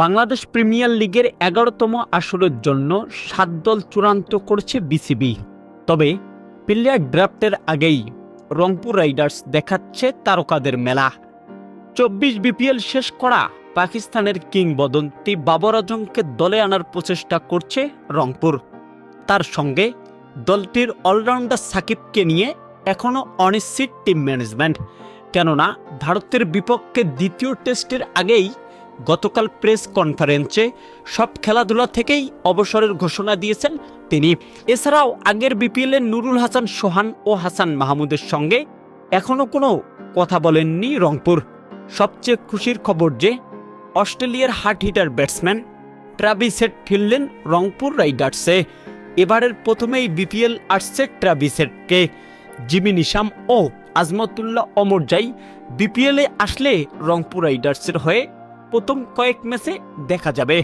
Bangladesh premier লিগের এগারোতম আসরের জন্য সাত দল চূড়ান্ত করছে বিসিবি। তবে প্লেয়ার ড্রাফটের আগেই রংপুর রাইডার্স দেখাচ্ছে তারকাদের মেলা। চব্বিশ বিপিএল শেষ করা পাকিস্তানের কিংবদন্তি বাবর আজমকে দলে আনার প্রচেষ্টা করছে রংপুর। তার সঙ্গে দলটির অলরাউন্ডার সাকিবকে নিয়ে এখনও অনিশ্চিত টিম ম্যানেজমেন্ট। কেননা ভারতের বিপক্ষে দ্বিতীয় টেস্টের আগেই গতকাল প্রেস কনফারেন্সে সব খেলাধুলা থেকেই অবসরের ঘোষণা দিয়েছেন তিনি। এছাড়াও আগের বিপিএলে নুরুল হাসান, সোহান ও হাসান মাহমুদের সঙ্গে এখনও কোনো কথা বলেননি রংপুর। সবচেয়ে খুশির খবর যে, অস্ট্রেলিয়ার হার্ট হিটার ব্যাটসম্যান ট্রাভিসেট ফিরলেন রংপুর রাইডার্সে। এবারের প্রথমেই বিপিএল আসছে ট্রাভিসেটকে জিমি নিশাম ও আজমতুল্লাহ অমরজাই বিপিএলে আসলে রংপুর রাইডার্সের হয়ে প্রথম কয়েক ম্যাচে দেখা যাবে।